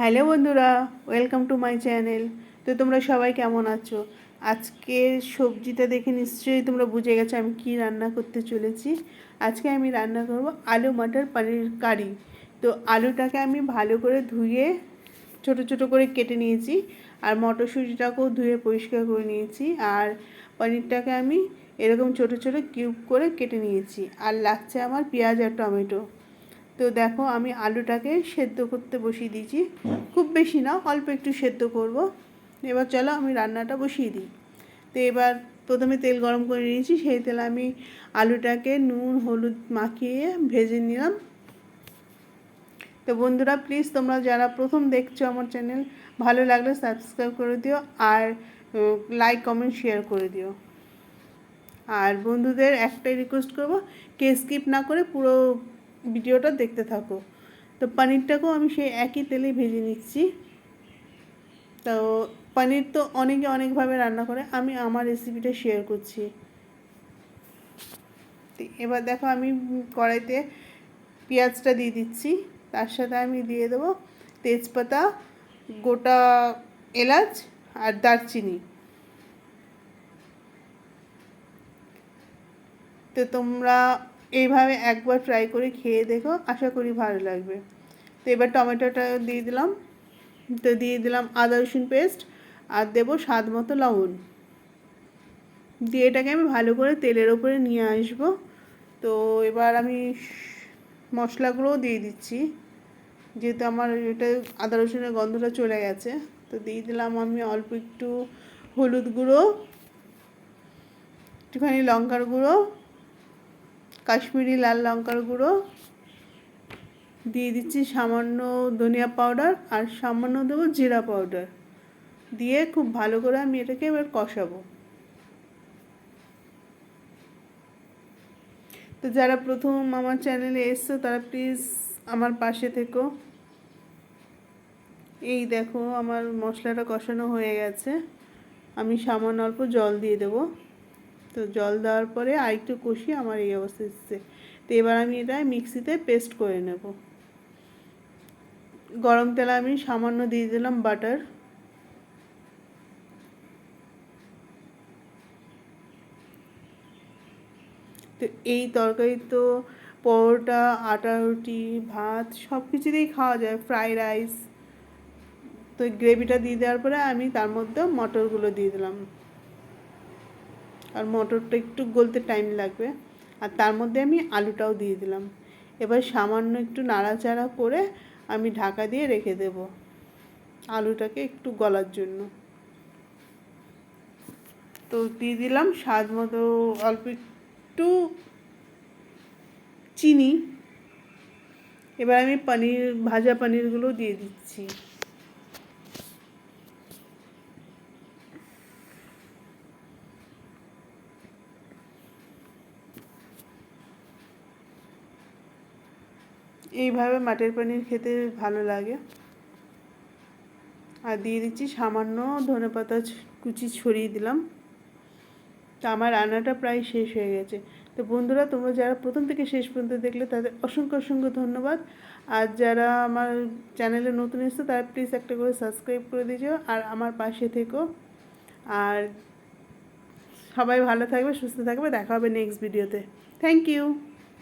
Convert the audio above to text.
Hello বন্ধুরা, welcome to my channel. তো তোমরা সবাই কেমন আছো? আজকের সবজিটা দেখে নিশ্চয়ই তোমরা বুঝে গেছো আমি কি রান্না করতে চলেছি। আজকে আমি রান্না করব আলু, মটর, পনির, কারি। তো আলুটাকে আমি ভালো করে ধুয়ে ছোট ছোট করে কেটে নিয়েছি আর মটরশুঁটিটাকেও ধুয়ে পরিষ্কার করে নিয়েছি আর পনিরটাকে আমি এরকম ছোট ছোট কিউব করে কেটে নিয়েছি। আর লাগছে আমার পেঁয়াজ আর টমেটো। তো দেখো আমি আলুটাকে সেদ্ধ করতে বসিয়ে দিয়েছি। খুব বেশি না, অল্প একটু সেদ্ধ করব। এবার চলো আমি রান্নাটা বসিয়ে দিই। তো এবার প্রথমে তেল গরম করে নিয়েছি, সেই তেলে আমি আলুটাকে নুন, হলুদ মাখিয়ে ভেজে নিলাম। তো বন্ধুরা প্লিজ তোমরা যারা প্রথম দেখছ আমার চ্যানেল ভালো লাগলে সাবস্ক্রাইব করে দিও আর লাইক কমেন্ট শেয়ার করে দিও। আর বন্ধুদের একটাই রিকোয়েস্ট করব কে স্কিপ না করে পুরো ভিডিওটা দেখতে থাকো। তো পনিরটাকেও আমি সেই একই তেলেই ভেজে নিচ্ছি। তো পনির তো অনেকে অনেকভাবে রান্না করে, আমি আমার রেসিপিটা শেয়ার করছি। এবার দেখো আমি কড়াইতে পেঁয়াজটা দিয়ে দিচ্ছি, তার সাথে আমি দিয়ে দেবো তেজপাতা, গোটা এলাচ আর দারচিনি। তো তোমরা এইভাবে একবার ট্রাই করে খেয়ে দেখো, আশা করি ভালো লাগবে। তো এবার টমেটোটা দিয়ে দিলাম। তো দিয়ে দিলাম আদা, রসুন পেস্ট আর দেবো স্বাদ মতো লবণ। দিয়ে এটাকে আমি ভালো করে তেলের ওপরে নিয়ে আসব। তো এবার আমি মশলাগুলোও দিয়ে দিচ্ছি। যেহেতু আমার এটা আদা, রসুনের গন্ধটা চলে গেছে, তো দিয়ে দিলাম আমি অল্প একটু হলুদ গুঁড়ো, একটুখানি লঙ্কার গুঁড়ো কাশ্মীরি লাল লঙ্কার গুঁড়ো। দিয়ে দিচ্ছি সামান্য ধনিয়া পাউডার আর সামান্য দেবো জিরা পাউডার। দিয়ে খুব ভালো করে আমি এটাকে এবার কষাবো। তো যারা প্রথম আমার চ্যানেলে এসছো, তারা প্লিজ আমার পাশে থেকো। এই দেখো আমার মশলাটা কষানো হয়ে গেছে। আমি সামান্য অল্প জল দিয়ে দেবো। তো জল দেওয়ার পরে আর একটু কষিয়ে আমার এই অবস্থা এসছে। তো এবার আমি এটা মিক্সিতে পেস্ট করে নেব। গরম তেলে আমি সামান্য দিয়ে দিলাম বাটার। তো এই তরকারি তো পরোটা, আটা রুটি, ভাত সব কিছু দিয়েই খাওয়া যায় ফ্রাই রাইস। তো গ্রেভিটা দিয়ে দেওয়ার পরে আমি তার মধ্যে মটরগুলো দিয়ে দিলাম। আর মটরটা একটু গলতে টাইম লাগবে। আর তার মধ্যে আমি আলুটাও দিয়ে দিলাম। এবার সামান্য একটু নাড়াচাড়া করে আমি ঢাকা দিয়ে রেখে দেব আলুটাকে একটু গলার জন্য। তো দিয়ে দিলাম স্বাদ মতো অল্প একটু চিনি। এবার আমি পনির, ভাজা পনিরগুলো দিয়ে দিচ্ছি। এইভাবে মাটির পানির খেতে ভালো লাগে। আর দিয়ে দিচ্ছি সামান্য ধনে পাতা কুচি ছড়িয়ে দিলাম। তা আমার রান্নাটা প্রায় শেষ হয়ে গেছে। তো বন্ধুরা, তোমরা যারা প্রথম থেকে শেষ পর্যন্ত দেখলে তাদের অসংখ্য অসংখ্য ধন্যবাদ। আর যারা আমার চ্যানেলে নতুন এসছে, তারা প্লিজ একটা করে সাবস্ক্রাইব করে দিও আর আমার পাশে থেকো। আর সবাই ভালো থাকবে, সুস্থ থাকবে। দেখা হবে নেক্সট ভিডিওতে থ্যাংক ইউ